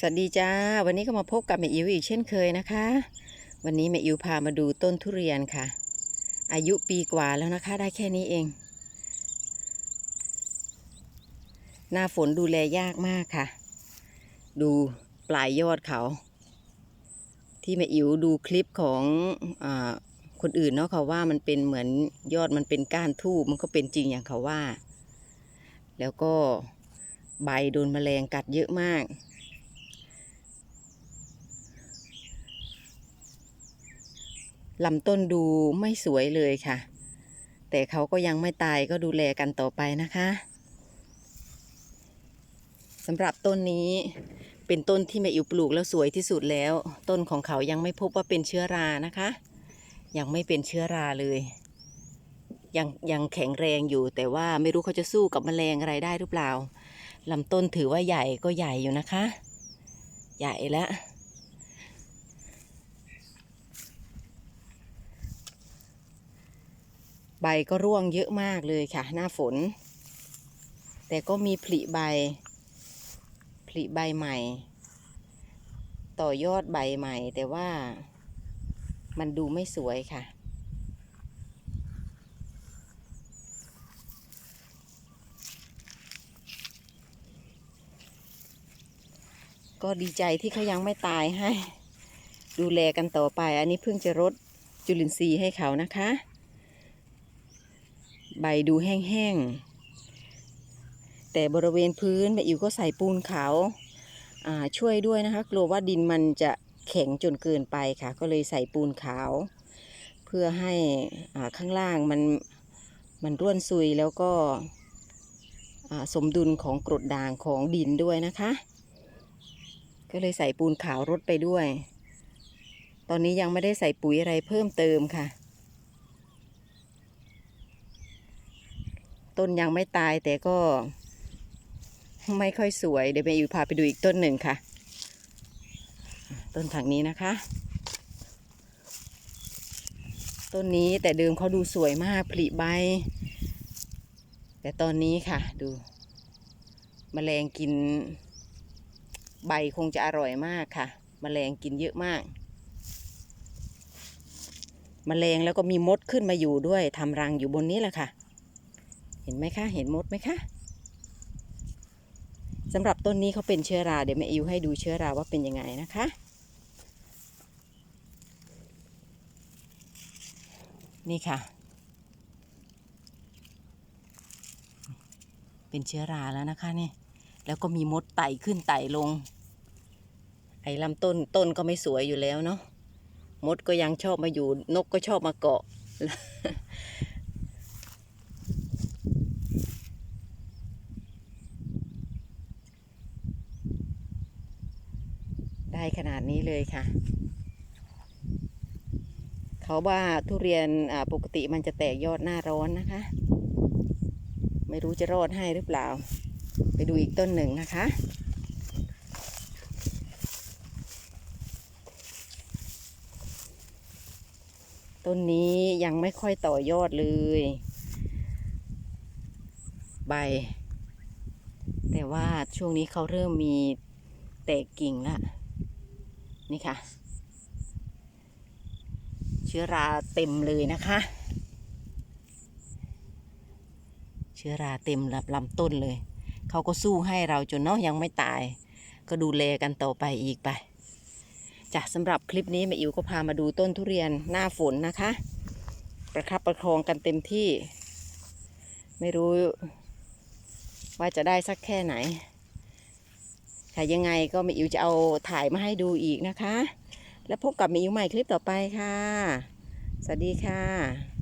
สวัสดีจ้า วันนี้ก็มาพบกับแม่อิ๋วอีกเช่นเคยนะคะ วันนี้แม่อิ๋วพามาดูต้นทุเรียนค่ะ อายุปีกว่าแล้วนะคะ ได้แค่นี้เอง หน้าฝนดูแลยากมากค่ะ ดูปลายยอดเขา ที่แม่อิ๋วดูคลิปของอคนอื่นเนาะเขาว่ามันเป็นเหมือนยอดมันเป็นก้านทูบมันก็เป็นจริงอย่างเขาว่า แล้วก็ใบโดนแมลงกัดเยอะมาก ลำต้นดูไม่สวยเลยค่ะ แต่เขาก็ยังไม่ตายก็ดูแลกันต่อไปนะคะสำหรับต้นนี้เป็นต้นที่แม่อิ๋วปลูกแล้วสวยที่สุดแล้ว ต้นของเขายังไม่พบว่าเป็นเชื้อรานะคะ ยังไม่เป็นเชื้อราเลย ยังยังแข็งแรงอยู่ แต่ว่าไม่รู้เขาจะสู้กับแมลงอะไรได้หรือเปล่าลำต้นถือว่าใหญ่ก็ใหญ่อยู่นะคะ ใหญ่แล้ว ใบก็ร่วงเยอะมากเลยค่ะ หน้าฝน แต่ก็มีผลิใบ ผลิใบใหม่ ต่อยอดใบใหม่ แต่ว่ามันดูไม่สวยค่ะ ก็ดีใจที่เขายังไม่ตายให้ ดูแลกันต่อไป อันนี้เพิ่งจะรดจุลินทรีย์ให้เขานะคะ ใบดูแห้งๆ แต่บริเวณพื้นแม่อิ๋วก็ใส่ปูนขาวาช่วยด้วยนะคะ กลัวว่าดินมันจะแข็งจนเกินไปค่ะ ก็เลยใส่ปูนขาว เพื่อให้ข้างล่างมันมันร่วนซุยแล้วก็สมดุลของกรดด่างของดินด้วยนะคะ ก็เลยใส่ปูนขาวรดไปด้วย ตอนนี้ยังไม่ได้ใส่ปุ๋ยอะไรเพิ่มเติมค่ะ ต้นยังไม่ตายแต่ก็ ไม่ค่อยสวย เดี๋ยวแม่อิวพาไปดูอีกต้นหนึ่งค่ะ ต้นถังนี้นะคะ ต้นนี้แต่เดิมเขาดูสวยมากผลิใบ แต่ตอนนี้ค่ะดูแมลงกิน ใบคงจะอร่อยมากค่ะแมลงกินเยอะมากแมลงแล้วก็มีมดขึ้นมาอยู่ด้วยทำรังอยู่บนนี้แหละค่ะ ห็นไหมคะ เห็นมดไหมคะสำหรับต้นนี้เขาเป็นเชื้อราเดี๋ยวแม่อิวให้ดูเชื้อราว่าเป็นยังไงนะคะ นี่ค่ะ เป็นเชื้อราแล้วนะคะนี่แล้วก็มีมดไต่ขึ้นไต่ลง ไอ้ลำต้นต้นก็ไม่สวยอยู่แล้วเนาะมดก็ยังชอบมาอยู่นกก็ชอบมาเกาะ ได้ขนาดนี้เลยค่ะ เขาว่าทุเรียนปกติมันจะแตกยอดหน้าร้อนนะคะ ไม่รู้จะรอดให้หรือเปล่า ไปดูอีกต้นหนึ่งนะคะต้นนี้ยังไม่ค่อยต่อยอดเลย ใบ แต่ว่าช่วงนี้เขาเริ่มมีแตกกิ่งแล้ว นี่ค่ะ เชื้อราเต็มเลยนะคะ เชื้อราเต็มลำลำต้นเลย เขาก็สู้ให้เราจนเนาะยังไม่ตาย ก็ดูแลกันต่อไปอีกไปจ้ะสำหรับคลิปนี้แม่อิ๋วก็พามาดูต้นทุเรียนหน้าฝนนะคะ ประคับประคองกันเต็มที่ ไม่รู้ว่าจะได้สักแค่ไหน ค่ะยังไงก็มิอิวจะเอาถ่ายมาให้ดูอีกนะคะ แล้วพบกับมิอิวใหม่คลิปต่อไปค่ะ สวัสดีค่ะ